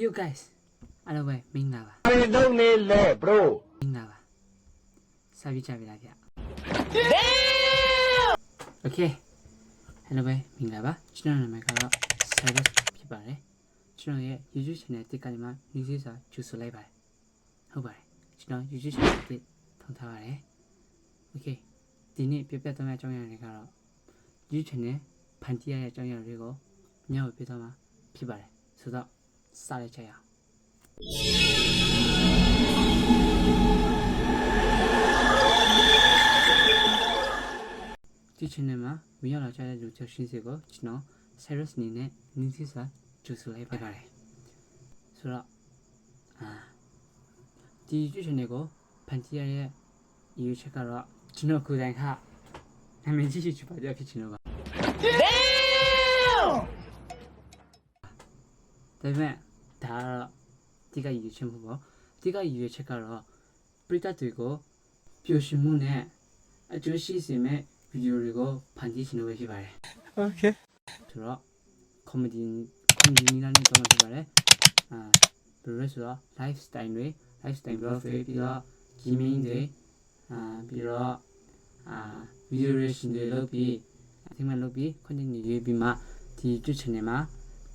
you guys အားလုံးပဲမင်္ဂလာပါဘာတွေလုပ်နေလဲ bro မင်္ဂလာပါစာပြကြပြီလားဗျ Okay hello ပဲမင်္ဂလာပါကျွန်တော်နာမည်ကတော့ Cyrus ဖြစ်ပါတယ်ကျွန်တော်ရဲ့ YouTube channel တစ်ကနေမှ news စာကြိုဆိုလိုက်ပါတယ်ဟုတ်ပါတယ်ကျွန်တော် YouTube channel တစ်ထောင်ထားပါတယ် Okay ဒီနေ့ပြပြသွားမယ့်အကြောင်းအရာတွေကတော့ YouTube channel ဖန်တီးရတဲ့အကြောင်းအရာတွေကိုညောပြပြသွားမှာဖြစ်ပါတယ်ဆိုတော့ စလိုက်ချက်ရအောင်ဒီ channel မှာဝင်ရောက်လာကြတဲ့လူချက်ရှင်းစီကိုကျွန်တော် Cyrus အနေနဲ့နင်းစစ်စာကြိုဆိုလိုက်ပါပါတယ်ဆိုတော့အာဒီ YouTube channel ကိုဖန်တီးရတဲ့ YouTube ချက်ကတော့ကျွန်တော်ကိုယ်တိုင်ကနာမည်ကြီးချူပါကြဖြစ်ချင်တော့ပါဒါပေမဲ့ ဒါကတော့ဒီက YouTube ချက်မဟုတ်ပါဘူးဒီက YouTube ချက်ကတော့ပရိသတ်တွေကိုပျော်ရွှင်မှုနဲ့အကျိုးရှိစေမဲ့ဗီဒီယိုတွေကိုဖန်တီးချင်လို့ပဲဖြစ်ပါတယ် okay ဆိုတော့ comedy comedy နည်းလမ်းနဲ့တော့ဖြစ်ပါတယ်အာဘယ်လိုလဲဆိုတော့ lifestyle တွေ lifestyle blog တွေပြီးတော့ gaming တွေအာပြီးတော့အာ video reaction တွေလုပ်ပြီးအသိမှလုပ်ပြီး content တွေရေးပြီးမှဒီ YouTube channel မှာ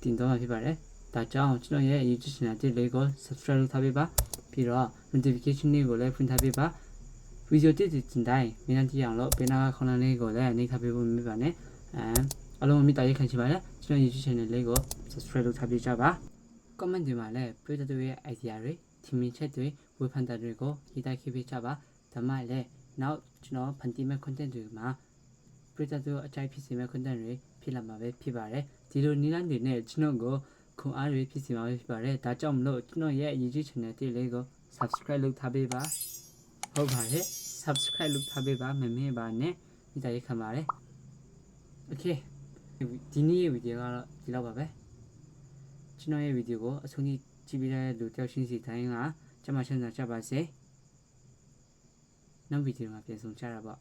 တင်တော့မှာဖြစ်ပါတယ် ဒါကြောင့်ကျွန်တော်ရဲ့ YouTube channel တစ်လေးကို subscribe လုပ်ထားပေးပါပြီးတော့ notification လေးကိုလည်းဖွင့်ထားပေးပါဗီဒီယိုတစ်တင်တိုင်းမြန်ကြည့်အောင်လို့ဘေးနားကခေါင်းလေးကိုလည်းနှိပ်ထားပေးဖို့မမေ့ပါနဲ့အဲအလုံးမိတားရခံချင်ပါတယ်ကျွန်တော် YouTube channel လေးကို subscribe လုပ်ထားပေးကြပါ comment တွေမှာလည်းပြည်သူတွေရဲ့ idea တွေထင်မြင်ချက်တွေဝေဖန်တာတွေကိုရေးသားခဲ့ပေးကြပါဒါမှလည်းနောက်ကျွန်တော်ဖန်တီးမဲ့ content တွေမှာပြည်သူတို့အကြိုက်ဖြစ်စေမဲ့ content တွေဖြစ်လာမှာပဲဖြစ်ပါတယ်ဒီလိုနည်းလမ်းတွေနဲ့ကျွန်တော်ကို ခွန်အားတွေဖြစ်စေမှာပဲဖြစ်ပါတယ်ဒါကြောင့်မလို့ကျွန်တော်ရဲ့ YouTube channel တစ်လေးကို subscribe လုပ်ထားပေးပါဟုတ်ပါတယ် subscribe လုပ်ထားပေးပါမမေ့ပါနဲ့မိသားရေးခံပါတယ် okay ဒီနေ့ရဲ့ဗီဒီယိုကတော့ဒီလောက်ပါပဲကျွန်တော်ရဲ့ဗီဒီယိုကိုအဆုံးထိကြည့်ပေးတဲ့လူတယောက်ချင်းစီတိုင်းကကျမချမ်းသာကြပါစေနောက်ဗီဒီယိုမှာပြန်ဆောင်ကြတာပေါ့